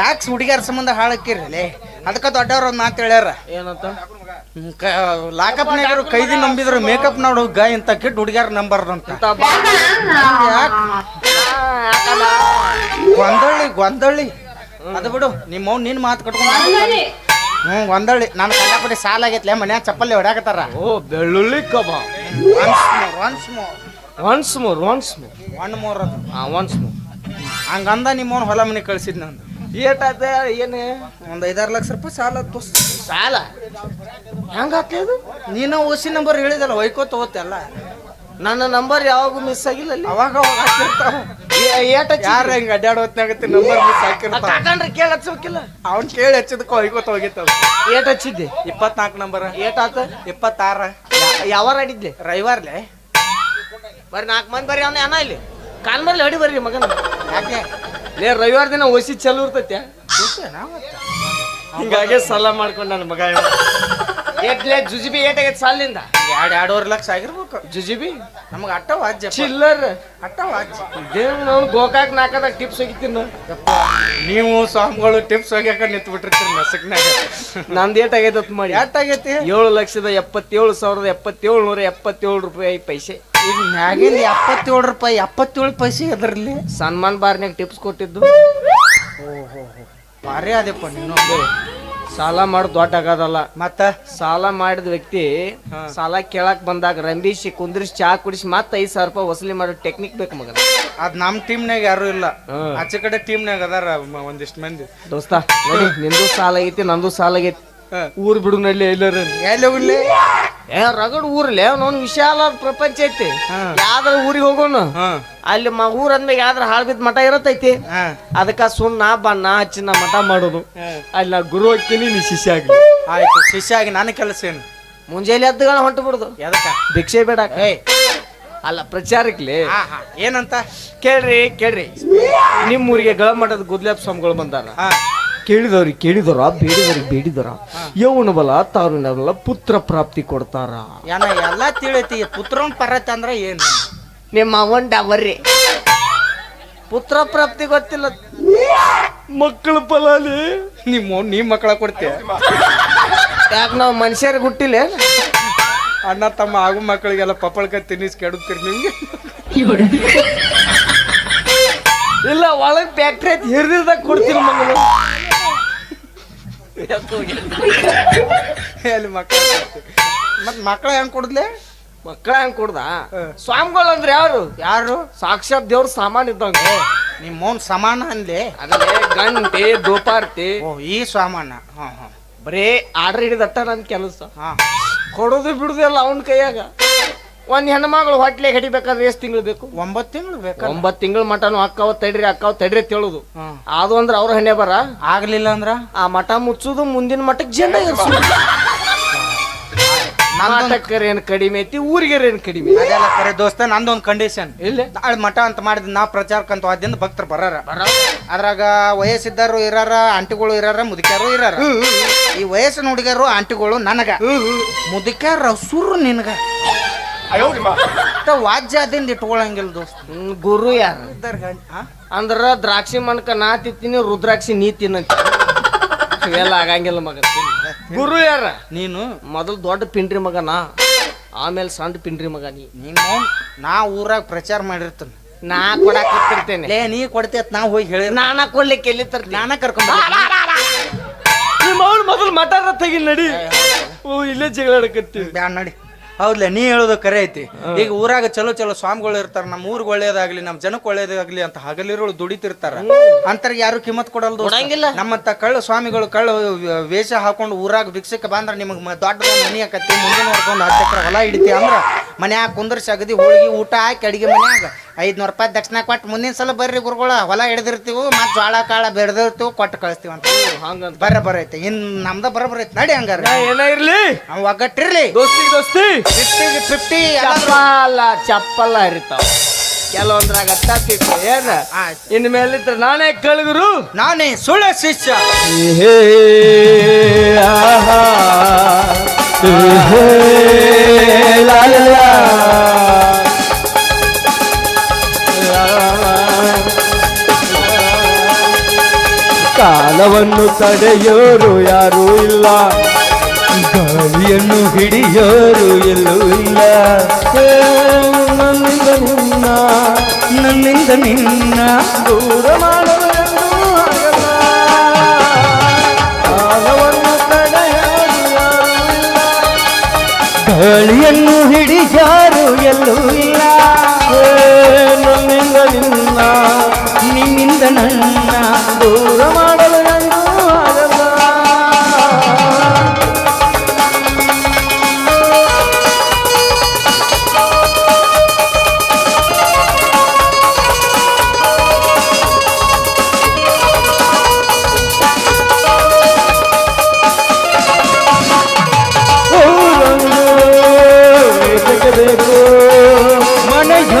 ಯಾಕೆ ಹುಡುಗಿಯರ ಸಂಬಂಧ ಹಾಳಕ್ಕಿರಲಿ ಅದಕ್ಕೆ ದೊಡ್ಡವ್ರ ಒಂದು ಮಾತು ಹೇಳ್ಯಾರ. ಏನಂತ? ಲಾಕಪ್ನಾಗರು ಕೈದಿ ನಂಬಿದ್ರು ಮೇಕಪ್ ನೋಡು ಹುಗ್ಗ ಇಂತ ಕಿಟ್ ಹುಡುಗಿಯರ ನಂಬಾರ್ದಂತ ಅಂತ? ಗೊಂದಳ್ಳಿ ಗೊಂದಳ್ಳಿ. ಅದು ಬಿಡು ನಿಮ್ಮ ಅವ್ನು ನಿನ್ನ ಮಾತು ಕಟ್ಕೊಂಡು ಹ್ಞೂ ಒಂದಳ್ಳಿ. ನಾನು ಕಂಡಪಟ್ಟಿ ಸಾಲ ಆಗೈತ್ಲೆ ಮನ್ಯಾಗ ಚಪ್ಪಲ್ಲಿ ಹೊಡ್ಯಾಕತ್ತಾರ. ಓ ಬೆಳ್ಳುಳ್ಳಿ kebab. Once more once more once more one more ಅದು. ಹಾ ಒನ್ಸ್ ಮೋರ್ ಹಂಗಂದ ನಿಮ್ಮವ್ನು ಹೊಲ ಮನೆ ಕಳ್ಸಿದ್ ನಂದು. ಏಟಾತ ಏನು? ಒಂದು ಐದಾರು ಲಕ್ಷ ರೂಪಾಯಿ ಸಾಲ ತುಸ್ ಸಾಲ? ಹೆಂಗ ಇದು ನೀನು ಓಸಿ ನಂಬರ್ ಹೇಳಿದಲ್ಲ ಒಯ್ಕೋ ತಗೋತೆಲ್ಲ ನನ್ನ ನಂಬರ್ ಯಾವಾಗೂ ಮಿಸ್ ಆಗಿಲ್ಲ ಅಲ್ಲಿ? ಅವಾಗ ಅವಾಗ ಹಾಕಿರ್ತಾವ. ಏಟ್ ಯಾರು ಹೆಂಗ್ ಅಡ್ಡಾಡ ಹೊತ್ನಾಗತ್ತೆ ನಂಬರ್ ಮಿಸ್ ಹಾಕಿರ್ತಾವ ಕಾಕಂಡ್ರೆ ಕೇಳ ಹಚ್ಚಬೇಕಿಲ್ಲ ಅವ್ನ್ ಕೇಳಿ ಹಚ್ಚಿದಕ್ಕೆ ಒಯ್ಕೋತ ಹೋಗಿತ್ತವ ಏಟ್ ಹಚ್ಚಿದ್ದೆ ಇಪ್ಪತ್ನಾಲ್ಕು ನಂಬರ್ ಏಟ್ ಆತ ಇಪ್ಪತ್ತಾರ. ಯಾವಾರ ಆಡಿದ್ಲೆ? ರವಿವಾರ್ಲೆ. ಬರ್ರಿ ನಾಲ್ಕು ಮಂದಿ ಬರ್ರಿ ಅವನ ಏನ ಇಲ್ಲಿ. ಕಾಲ್ ಮೇಲೆ ಹೊಡಿ ಬರ್ರಿ ಮಗನ. ಯಾಕೆ? ಲೇ ರವಿವಾರ ದಿನ ಒಸಿ ಚಲೋ ಇರ್ತೈತೆ. ಹಿಂಗಾಗೆ ಸಲ ಮಾಡ್ಕೊಂಡ ನನ್ನ ಮಗ. ಏಟ್ಲೆ ಜುಜುಬಿ ಏಟಾಗೈತೆ ಸಾಲಿಂದ? ಎರಡ್ ಎರಡೂವರೆ ಲಕ್ಷ ಆಗಿರ್ಬೇಕು. ಜುಜಿಬಿ ನಮ್ಗೆ ಅಟ್ಟ ವಾಜ್ಯ ಚಿಲ್ಲರ್. ಅಟ್ಟ ವಾಜ್ಯ ದೇವ್ ನಾವು ಗೋಕಾಕ್ ನಾಕದಾಗ ಟಿಪ್ಸ್ ಹೋಗಿತ್ತೀನಿ ನೀವು ಸ್ವಾಮಿಗಳು ಟಿಪ್ಸ್ ಹೋಗ್ಯಾಕ ನಿಂತು ಬಿಟ್ಟಿರ್ತೀರಿ ನಸಕ್ನಾಗ ನಂದು ಏಟ್ ಆಗೈತೆ ಮಾಡಿ. ಎಷ್ಟಾಗೈತಿ ಏಳು ಲಕ್ಷದ ಎಪ್ಪತ್ತೇಳು ಸಾವಿರದ ಎಪ್ಪತ್ತೇಳು ನೂರ ಎಪ್ಪತ್ತೇಳು ರೂಪಾಯಿ ಪೈಸೆ. ಈಗ ಮ್ಯಾಗಿಂದ ಎಪ್ಪತ್ತೇಳು ರೂಪಾಯಿ ಎಪ್ಪತ್ತೇಳು ಪೈಸೆ ಅದರಲ್ಲಿ ಸನ್ಮಾನ್ ಬಾರ್ನ್ಯಾಗ ಟಿಪ್ಸ್ ಕೊಟ್ಟಿದ್ದು. ಭಾರಿ ಅದೇಪ್ಪ ನೀನು. ಸಾಲ ಮಾಡ್ ದೊಡ್ಡ ಆಗೋದಲ್ಲ ಮತ್ತ? ಸಾಲ ಮಾಡಿದ ವ್ಯಕ್ತಿ ಸಾಲ ಕೇಳಕ್ ಬಂದಾಗ ರಂಬಿಸಿ ಕುಂದ್ರಿಸಿ ಚಾ ಕುಡಿಸಿ ಮತ್ತೆ ಐದ್ ಸಾವಿರ ರೂಪಾಯಿ ವಸೂಲಿ ಮಾಡೋ ಟೆಕ್ನಿಕ್ ಬೇಕು ಮಗನ. ಅದ್ ನಮ್ ಟೀಮ್ನಾಗ ಯಾರು ಇಲ್ಲ. ಆಚೆ ಕಡೆ ಟೀಮ್ನಾಗ ಅದಾರ ಮ- ಒಂದಿಷ್ಟ್ ಮಂದಿ. ದೋಸ್ತ ನೋಡಿ ನಿಂದು ಸಾಲ ಆಗೈತಿ ನಂದು ಸಾಲ ಆಗೈತಿ. ಊರ್ ಬಿಡು ನಲ್ಲಿ ಎಲ್ಲರ. ಎಲ್ಲಿ ಹೋಗ್ಲಿ ಏ ರಗಡ್ ಊರ್ಲೆ ಅವನೊಂದು ವಿಶಾಲ ಪ್ರಪಂಚ ಐತಿ. ಯಾವ್ದ್ರ ಊರಿಗೆ ಹೋಗೋಣ ಅಲ್ಲಿ ಮ ಊರ್ ಅಂದ್ಮೇಲೆ ಯಾವ್ದ್ರ ಹಾಳ್ ಬಿದ್ದ ಮಠ ಇರತೈತಿ? ಅದಕ್ಕ ಸುಣ್ಣ ಬಣ್ಣ ಹಚ್ಚಿನ ನಾ ಮಠ ಮಾಡೋದು. ಅಲ್ಲಿ ನಾ ಗುರು ಹೋಗ್ತೀನಿ ನೀ ಶಿಷ್ಯ ಆಗಿ ಆಯ್ತು ಶಿಷ್ಯ ಆಗಿ ನನ್ನ ಕೆಲಸ ಏನು? ಮುಂಜಾನೆ ಎದ್ದುಗಳ ಹೊಂಟು ಬಿಡುದು. ಎದಕ್ಕ? ಭಿಕ್ಷೆ ಬೇಡ ಅಲ್ಲ ಪ್ರಚಾರಕ್ಲಿ. ಏನಂತ? ಕೇಳ್ರಿ ಕೇಳ್ರಿ. ನಿಮ್ಮ ಊರಿಗೆ ಗಳ ಮಠದ ಗುದ್ಲಾಪ್ ಸ್ವಾಮಿಗಳು ಬಂದಾರ. ಕೇಳಿದವ್ರಿಗೆ ಕೇಳಿದವ್ರ ಬೇಡಿದವ್ರಿಗೆ ಬೇಡಿದವರ. ಯೌವನ ಬಲ ತಾರುಣ್ಯ ಬಲ ಪುತ್ರ ಪ್ರಾಪ್ತಿ ಕೊಡ್ತಾರ. ಏನ ಎಲ್ಲ ತಿಳಿತಿ ಪುತ್ರನ್ ಪರತ್ ಅಂದ್ರ ಏನು? ನಿಮ್ಮ ಅವಂಡ ಬರ್ರಿ ಪುತ್ರ ಪ್ರಾಪ್ತಿ ಗೊತ್ತಿಲ್ಲ. ಮಕ್ಕಳ ಫಲಾಲಿ ನಿಮ್ಮ ನೀ ಮಕ್ಕಳ ಕೊಡ್ತೀಯ ಯಾಕೆ ನಾವು ಮನುಷ್ಯರಿಗೆ ಹುಟ್ಟಿಲ್ಲ ಅಣ್ಣ ತಮ್ಮ ಆಗು ಮಕ್ಕಳಿಗೆಲ್ಲ ಪಪ್ಪಳ್ಕ ತಿನ್ನಿಸ್ ಕೆಡುತ್ತೀರಿ ನಿಮ್ಗೆ? ಇಲ್ಲ ಒಳಗ್ ಫ್ಯಾಕ್ಟ್ರಿ ಐತಿ ಹಿರಿದಾಗ ಕೊಡ್ತೀನಿ ಮಗನ ಅಲ್ಲಿ ಮಕ್ಕಳ ಮತ್ ಮಕ್ಕಳ ಹೆಂಗ್ ಕೊಡದ್ಲೆ? ಮಕ್ಕಳ ಹೆಂಗ್ ಕೊಡ್ದ? ಸ್ವಾಮಿಗಳು ಅಂದ್ರೆ ಯಾರು? ಯಾರು? ಸಾಕ್ಷಾತ್ ದೇವ್ರ ಸಾಮಾನ್ ಇದ್ದಂಗ ನಿಮ್ಮ ಮೌನ್ ಸಮಾನ ಅಂದ್ಲೆ ಅದೇ ಗಂಟೆ ದೋಪಾರ್ತಿ ಓ ಈ ಸಾಮಾನ. ಹಾ ಹಾ. ಬರೇ ಆರ್ಡರ್ ಹಿಡಿದಟ್ಟ ನನ್ ಕೆಲಸ. ಹಾ. ಕೊಡೋದು ಬಿಡುದಿಲ್ಲ ಅವನ ಕೈಯಾಗ. ಒಂದ್ ಹೆಣ್ಮಗಳು ಹೊಟ್ಲೆ ಹಿಡಿಬೇಕಾದ್ರೆ ಎಷ್ಟು ತಿಂಗಳು ಬೇಕು? ಒಂಬತ್ತು ತಿಂಗಳು ಬೇಕು ಒಂಬತ್ತು ತಿಂಗಳು ಮಟನು ಅಕ್ಕಾವ ತಡ್ರಿ ಅಕ್ಕಾವ ತಡ್ರಿ ಅಂತ ಹೇಳುದು ಅದು ಅಂದ್ರೆ ಅವ್ರ ಹೆಣ್ಣೆ ಬರ? ಆಗ್ಲಿಲ್ಲ ಅಂದ್ರ? ಆ ಮಠ ಮುಚ್ಚುದು ಮುಂದಿನ ಮಠಕ್ಕೆ ಜನ ಇರ್ಸುದು ನಾಟಕರ ಏನ್ ಕಡಿಮೆ ಐತಿ ಊರಿಗೆ ಏನ್ ಕಡಿಮೆ? ಅದೆಲ್ಲ ಕರೆ ದೋಸ್ತ ನಂದೊಂದು ಕಂಡೀಷನ್ ಇಲ್ಲ? ನಾಳೆ ಮಠ ಅಂತ ಮಾಡಿದ್ ನಾ ಪ್ರಚಾರಕ್ಕಂತ ವಾದ್ಯಂದ ಭಕ್ತರು ಬರಾರ. ಅದ್ರಾಗ ವಯಸ್ಸಿದ್ದಾರು ಇರಾರ ಆಂಟಿಗಳು ಇರಾರ ಮುದುಕ್ಯಾರು ಇರಾರ. ಈ ವಯಸ್ಸಿನ ಹುಡುಗರು ಆಂಟಿಗಳು ನನಗ. ಮುದುಕ್ಯಾರ ಸುರು ನಿನಗ. ವಾಜ್ಯದಿಂದ ಇಟ್ಕೊಳಂಗಿಲ್ಲ ದೋಸ್ತ. ಗುರು ಯಾರು? ಅಂದ್ರ ದ್ರಾಕ್ಷಿ ಮನಕ ನಾ ತಿಂತೀನಿ ರುದ್ರಾಕ್ಷಿ ನೀ ತಿನ್ನಂತ ಇವೆಲ್ಲ ಆಗಂಗಿಲ್ಲ ಮಗ. ಗುರು ಯಾರ? ನೀನು? ಮೊದಲು ದೊಡ್ಡ ಪಿಂಡ್ರಿ ಮಗ ನಾ ಆಮೇಲೆ ಸಣ್ಣ ಪಿಂಡ್ರಿ ಮಗ ನೀ. ನೀನು ನಾ ಊರಾಗ ಪ್ರಚಾರ ಮಾಡಿರ್ತೇನೆ. ನಾ ಕೊಡಕ್ ಹತ್ತಿರ್ತೇನೆ ಲೇ ನೀ ಕೊಡ್ತೇತ್ ನಾ ಹೋಗಿ ಹೇಳಿ. ನಾನ ಕೊಡ್ಲಿಕ್ಕೆ ಎಲ್ಲಿ ತರ್ತೀನಿ? ನಾನ ಕರ್ಕೊಂಡ್ ನಿಮ್ಮ ಮೊದಲು ಮಟಾರ ತೆಗಿಲ್ ನಡಿ. ಓ ಇಲ್ಲೇ ಜಗಳ ಬ್ಯಾನ್ ಬ್ಯಾಡ್ ನಡಿ. ಹೌದ್ಲೆ ನೀ ಹೇಳೋದು ಕರೆ ಐತಿ ಈಗ ಊರಾಗ ಚಲೋ ಚಲೋ ಸ್ವಾಮಿಗಳು ಇರ್ತಾರ ನಮ್ಮ ಊರಿಗೆ ಒಳ್ಳೇದಾಗ್ಲಿ ನಮ್ಮ ಜನಕ್ಕೆ ಒಳ್ಳೇದಾಗ್ಲಿ ಅಂತ ಹಗಲಿರೋಳು ದುಡಿತಿರ್ತಾರ ಅಂತರ ಯಾರು ಕಿಮ್ಮತ್ ದೋಸ್ತ. ಕೊಡಂಗಿಲ್ಲ. ನಮ್ಮಂತ ಕಳ್ಳ ಸ್ವಾಮಿಗಳು ಕಳ್ಳ ವೇಷ ಹಾಕೊಂಡು ಊರಾಗ ಭಿಕ್ಷಕ್ಕೆ ಬಂದ್ರ ನಿಮಗೆ ದೊಡ್ಡ ಮನಿ ಆಕತಿ ಮುಂದೆ ನೋಡ್ಕೊಂಡು ಹತ್ತು ಎಕರೆ ಹೊಲ ಹಿಡಿತಿ ಅಂದ್ರ ಮನ್ಯಾಗ ಕುಂದರ್ಸಿ ಅಗದಿ ಹೋಳಿಗೆ ಊಟ ಹಾಕಿ ಅಡಿಗೆ ಮನ್ಯಾಗ ಐದ್ನೂರು ರೂಪಾಯಿ ದಕ್ಷಿಣ ಕೊಟ್ಟು ಮುಂದಿನ ಸಲ ಬರ್ರಿ ಗುರುಗಳ ಹೊಲ ಹಿಡಿದಿರ್ತೀವಿ ಮತ್ತೆ ಜ್ವಾಳ ಕಾಳ ಬೆಳೆದಿರ್ತೀವಿ ಕೊಟ್ಟು ಕಳಿಸ್ತೀವಿ ಅಂತ. ಹಂಗಂತ. ಬರ ಬರೈತೆ ಇನ್ ನಮ್ದ ಬರ ಬರೈತೆ ನಡಿ ಹಂಗಾರ. ಏನ ಇರ್ಲಿ? ಅವ್ ಒಗ್ಗಟ್ಟಿರ್ಲಿ. ದೋಸ್ತಿ ದೋಸ್ತಿ? ಫಿಫ್ಟಿಗೆ ಫಿಫ್ಟಿ ಚಪ್ಪಲ್ಲ ಚಪ್ಪಲ್ಲ ಹರಿತಾವ ಕೆಲವೊಂದ್ರಾಗ ಏನ? ಆಯ್ತು. ಇನ್ ಮೇಲಿತ್ರ ನಾನೇ ಕಳಗರು? ನಾನೇ ಸುಳ್ಳ ಶಿಷ್ಯ. ಕಾಲವನ್ನು ತಡೆಯೋರು ಯಾರೂ ಇಲ್ಲ. ಗಾಳಿಯನ್ನು ಹಿಡಿಯೋರು ಎಲ್ಲೂ ಇಲ್ಲ. ನನ್ನಿಂದ ನಿನ್ನ ನನ್ನಿಂದ ನಿನ್ನ ದೂರ ಇಲ್ಲ. ಗಾಳಿಯನ್ನು ಹಿಡಿಯಾರು ಎಲ್ಲೂ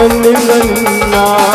ಏ